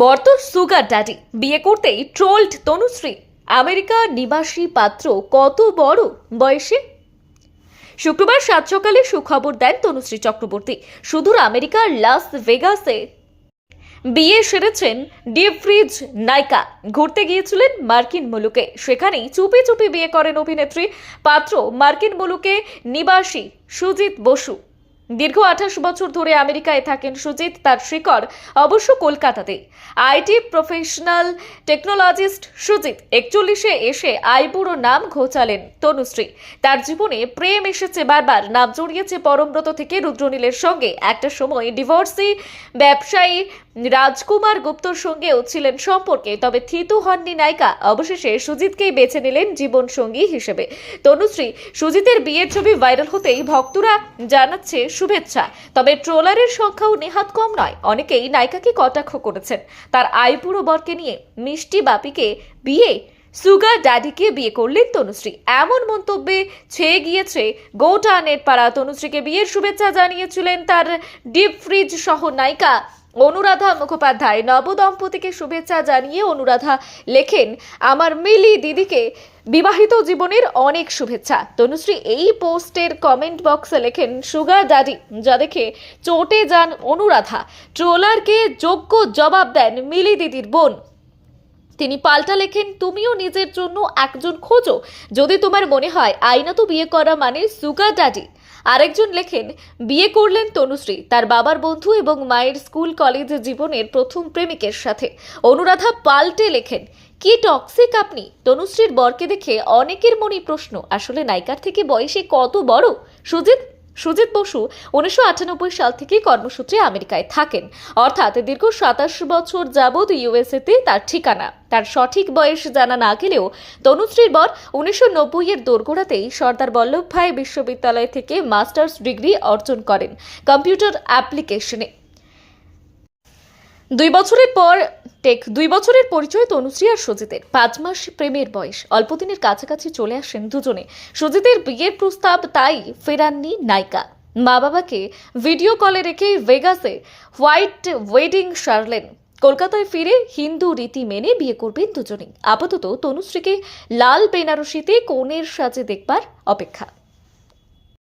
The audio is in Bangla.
বর্ত সুগার ড্যাডি। বিয়ে করতেই ট্রোলড তনুশ্রী। আমেরিকা নিবাসী পাত্র কত বড় বয়সে? শুক্রবার সাত সকালে সুখবর দেন তনুশ্রী চক্রবর্তী। সুদূর আমেরিকার লাস ভেগাসে বিয়ে সেরেছেন ডিপ ফ্রিজ নায়িকা। ঘুরতে গিয়েছিলেন মার্কিন মুলুকে। সেখানেই চুপি চুপি বিয়ে করেন অভিনেত্রী। পাত্র মার্কিন মুলুকে নিবাসী সুজিত বসু। দীর্ঘ আঠাশ বছর ধরে আমেরিকায় থাকেন সুজিত, তার শিকড় অবশ্য কলকাতাতে আইটি প্রফেশনাল টেকনোলজিস্ট সুজিত একচল্লিশে এসে আইবুড়ো নাম ঘোচালেন তনুশ্রী। তার জীবনে প্রেম এসেছে বারবার, নাম জড়িয়েছে পরমব্রত থেকে রুদ্রনীলের সঙ্গে। একটা সময় ডিভোর্সি ব্যবসায়ী রাজকুমার গুপ্তর সঙ্গেও ছিলেন সম্পর্কে, তবে থিতু হননি নায়িকা। অবশেষে সুজিতকেই বেছে নিলেন জীবন সঙ্গী হিসেবে। তনুশ্রী সুজিতের বিয়ের ছবি ভাইরাল হতেই ভক্তরা জানাচ্ছে শুভেচ্ছা। তবে ট্রোলারের সংখ্যাও নেহাত কম নয়। অনেকেই নায়িকাকে কটাক্ষ করেছেন। তার আইপুরো বরকে নিয়ে মিষ্টি বাপিকে বিয়ে সুগার ড্যাডিকে বিয়ে করলেন তনুশ্রী। এমন মন্তব্যে ছেয়ে গিয়েছে গোটা নেটপাড়া। তনুশ্রীকে বিয়ের শুভেচ্ছা জানিয়েছিলেন তার ডিপ ফ্রিজ সহ নায়িকা অনুরাধা মুখোপাধ্যায়। নবদম্পতিকে শুভেচ্ছা জানিয়ে অনুরাধা লেখেন, আমার মিলি দিদিকে বিবাহিত জীবনের অনেক শুভেচ্ছা। তনুশ্রী এই পোস্টের কমেন্ট বক্সে লেখেন, সুগার ড্যাডি, যা দেখে চটে যান অনুরাধা। ট্রোলারকে যোগ্য জবাব দেন মিলি দিদির বোন। তিনি পাল্টা লেখেন, তুমিও নিজের জন্য একজন খোঁজো। যদি তোমার মনে হয় আইনত বিয়ে করা মানে সুগার ড্যাডি। আরেকজন লেখেন, বিয়ে করলেন তনুশ্রী, তার বাবার বন্ধু এবং মায়ের স্কুল কলেজ জীবনের প্রথম প্রেমিকের সাথে। অনুরাধা পাল্টে লেখেন, কি টক্সিক আপনি? তনুশ্রীর বরকে দেখে অনেকের মনে প্রশ্ন, আসলে নায়িকার থেকে বয়সে কত বড়? সুজিত সুজিত বসু উনিশশো আটানব্বই সাল থেকে কর্মসূত্রে আমেরিকায় থাকেন। অর্থাৎ দীর্ঘ সাতাশ বছর যাবৎ ইউএসএতে তার ঠিকানা। তার সঠিক বয়স জানা না গেলেও তনুশ্রীর বর উনিশশো নব্বই এর দোরগোড়াতেই সর্দার বল্লভভাই বিশ্ববিদ্যালয় থেকে মাস্টার্স ডিগ্রি অর্জন করেন কম্পিউটার অ্যাপ্লিকেশনে। দুই বছরের পর টেক দুই বছরের পরিচয় তনুশ্রী আর সুজিতের। পাঁচ মাস প্রেমের বয়স। অল্প দিনের কাছাকাছি চলে আসেন দুজনে। সুজিতের বিয়ের প্রস্তাব তাই ফেরাননি নায়িকা। মা বাবাকে ভিডিও কলে রেখে ভেগাসে হোয়াইট ওয়েডিং সারলেন। কলকাতায় ফিরে হিন্দু রীতি মেনে বিয়ে করবেন দুজনেই। আপাতত তনুশ্রীকে লাল বেনারসিতে কনের সাজে দেখবার অপেক্ষা।